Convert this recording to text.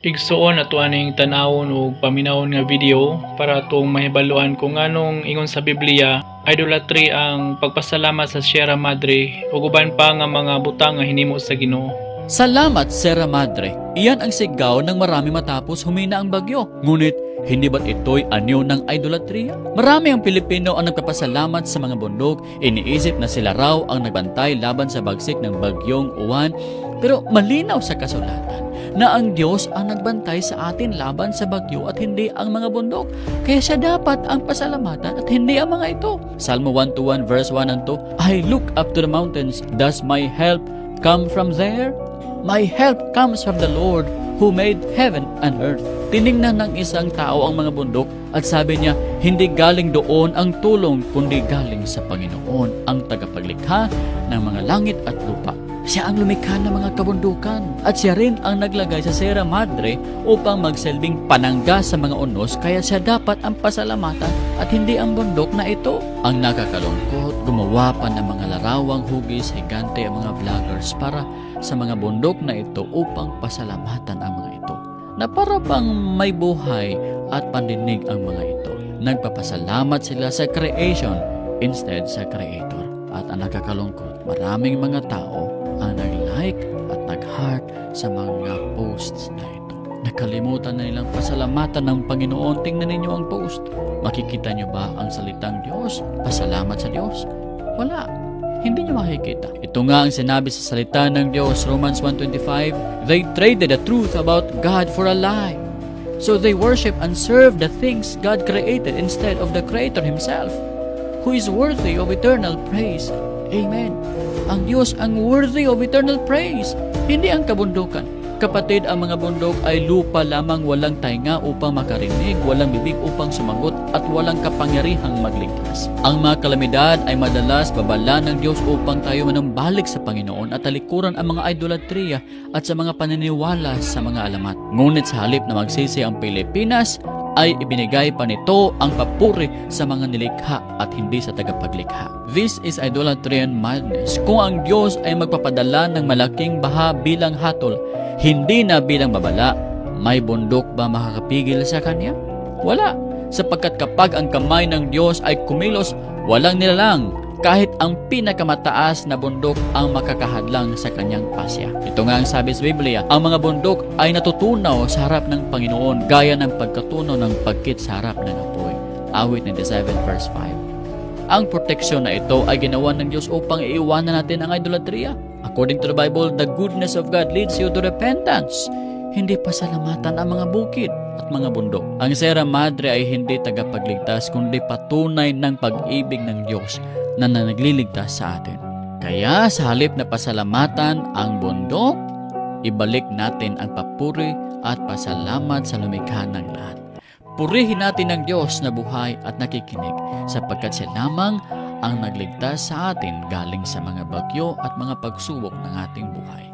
Igsuon ato aning tan-awon og paminawon nga video para atong mahibaluan kung anong ingon sa Biblia idolatry ang pagpasalamat sa Sierra Madre ug uban pa nga mga butang nga hinimo sa Ginoo. Salamat, Sierra Madre. Iyan ang sigaw ng marami matapos humina ang bagyo. Ngunit, hindi ba't ito'y anyo ng idolatriya? Marami ang Pilipino ang nagpapasalamat sa mga bundok. Iniisip na sila raw ang nagbantay laban sa bagsik ng bagyong uwan. Pero malinaw sa kasulatan na ang Diyos ang nagbantay sa atin laban sa bagyo at hindi ang mga bundok. Kaya siya dapat ang pasalamatan at hindi ang mga ito. Salmo 121 verse 1 and 2, I look up to the mountains, does my help come from there? My help comes from the Lord who made heaven and earth. Tiningnan ng isang tao ang mga bundok at sabi niya, hindi galing doon ang tulong kundi galing sa Panginoon, ang tagapaglikha ng mga langit at lupa. Siya ang lumikha ng mga kabundukan at siya rin ang naglagay sa Sierra Madre upang magsilbing panangga sa mga unos kaya siya dapat ang pasalamatan at hindi ang bundok na ito. Ang nakakalungkot, gumawa pa ng mga larawang hugis, higante ang mga vloggers para sa mga bundok na ito upang pasalamatan ang mga ito na para bang may buhay at pandinig ang mga ito. Nagpapasalamat sila sa creation instead sa creator. At ang nakakalungkot, maraming mga tao ang nag-like at nag-heart sa mga posts na ito. Nakalimutan na nilang pasalamatan ng Panginoon. Tingnan ninyo ang post. Makikita nyo ba ang salitang Diyos? Pasalamat sa Diyos? Wala. Hindi nyo makikita. Ito nga ang sinabi sa salita ng Diyos, Romans 1.25, They traded the truth about God for a lie. So they worship and serve the things God created instead of the Creator Himself, who is worthy of eternal praise. Amen. Ang Diyos ang worthy of eternal praise, hindi ang kabundukan. Kapatid, ang mga bundok ay lupa lamang walang tainga upang makarinig, walang bibig upang sumagot, at walang kapangyarihang magligtas. Ang mga kalamidad ay madalas babala ng Diyos upang tayo manumbalik sa Panginoon at talikuran ang mga idolatriya at sa mga paniniwala sa mga alamat. Ngunit sa halip na magsisi ang Pilipinas, ay ibinigay pa nito ang papuri sa mga nilikha at hindi sa tagapaglikha. This is idolatrian madness. Kung ang Diyos ay magpapadala ng malaking baha bilang hatol, hindi na bilang babala, may bundok ba makakapigil sa Kanya? Wala, sapagkat kapag ang kamay ng Diyos ay kumilos, walang nilalang, kahit ang pinakamataas na bundok ang makakahadlang sa kanyang pasya. Ito nga ang sabi sa Biblia, ang mga bundok ay natutunaw sa harap ng Panginoon gaya ng pagkatunaw ng pagkit sa harap ng apoy. Awit 97 verse 5. Ang proteksyon na ito ay ginawa ng Diyos upang iiwanan natin ang idolatria. According to the Bible, the goodness of God leads you to repentance. Hindi pasalamatan ang mga bukid at mga bundok. Ang Sierra Madre ay hindi tagapagligtas kundi patunay ng pag-ibig ng Diyos na nagliligtas sa atin. Kaya sa halip na pasalamatan ang bundok, ibalik natin ang papuri at pasalamat sa lumikha ng lahat. Purihin natin ang Diyos na buhay at nakikinig sapagkat siya lamang ang nagligtas sa atin galing sa mga bagyo at mga pagsubok ng ating buhay.